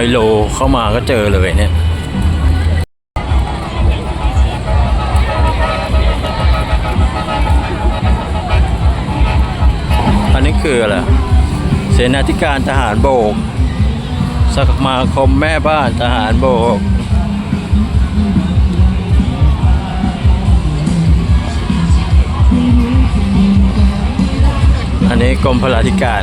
อยโลเข้ามาก็เจอเลยเนี่ยอันนี้คืออะไรเสนาธิการทหารโบกสมาคมแม่บ้านทหารโบกอันนี้กรมพลาธิการ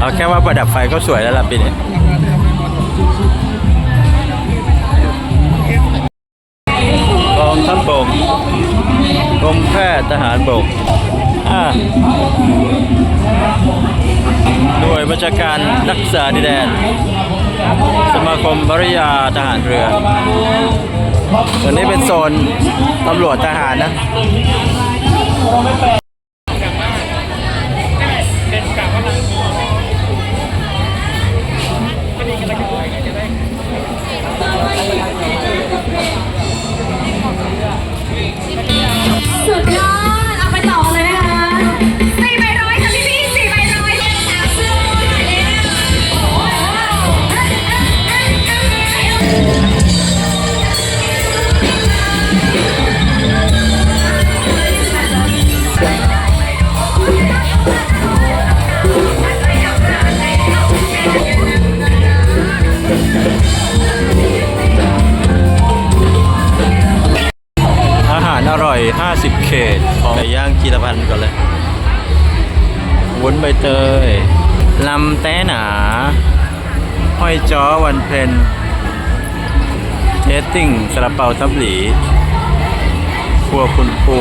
เอาแค่ว่าประดับไฟก็สวยแล้วล่ะปีนี้กองทัพบกกรมแพทย์ทหารบกอ่าหน่วยบัญชาการรักษาดินแดน สมาคมภริยาทหารเรือตัวนี้เป็นโซนตำรวจทหารนะ เขตของไก่ย่างกีรพันธ์ก่อนเลยวุ้นใบเตยลำแต้หนา ห้อยจ้อวันเพนเทสติ้งสลับเปาทับหลีครัวคุณปู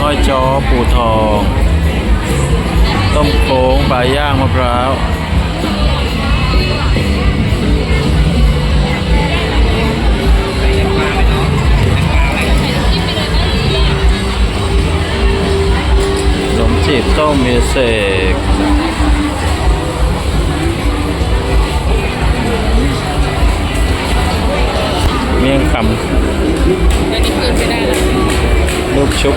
ห้อยจ้อปูทอง ต้มโค้งปลาย่างมะพร้าว ขนมจีบต้มมีเสกเมี่ยงคำลูกชุบ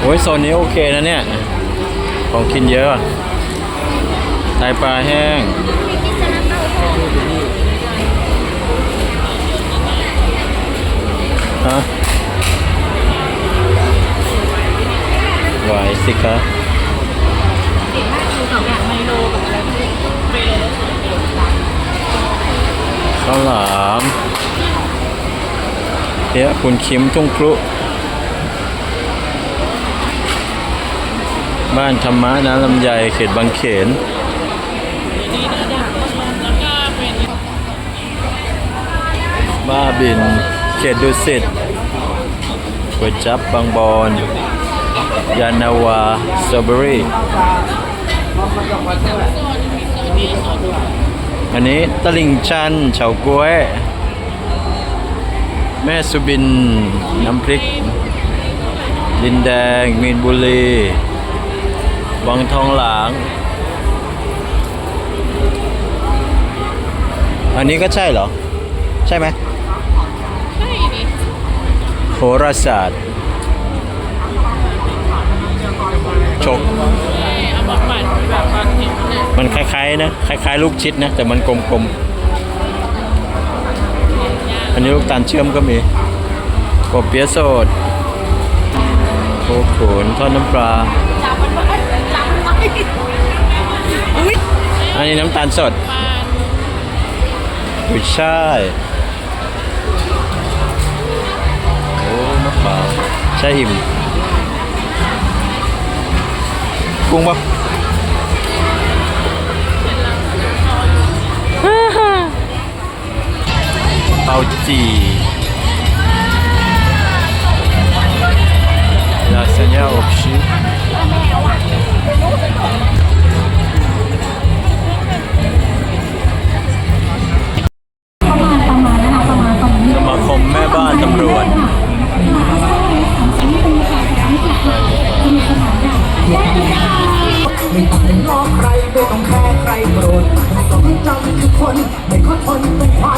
โอ้ยโซนนี้โอเคนะเนี่ย ของกินเยอะอะไตปลาแห้ง ไหวสิคะข้าวหลามเดี๋ยวคุณคิมทุ่งครุ บ้านธรรมะน้ำลำไยเขตบางเขนบ้าบิน เขตดุสิตก๋วยจับบางบอน ยานาวาสตรอเบอรี่อันนี้ตลิ่งชันเฉาก้วย แม่สุบิน น้ำพริก ดินแดง มีนบุรีวังทองหลาง อันนี้ก็ใช่เหรอ ใช่ไหม ใช่ดิโหราศาสตร์ ชก เอามาปั่นแบบบางเห็นเนี่ยมันคล้ายๆนะคล้ายๆ ลูกชิดนะ แต่มันกลมๆ อันนี้ลูกตาลเชื่อมก็มีกบเปี๊ยะสดโคขุนทอดน้ำปลาอันนี้น้ำตาลสดปากุ้ยช่ายโอ้มะพร้าวใช่อิ่ม กุ้งปะเปาจี ไม่ต้องง้อใครไม่ต้องแคร์ใครโกรธสมจำทุกคนไม่ขอทนเป็นควายเอ้ยเอ้ยเอ้ยเอ้ย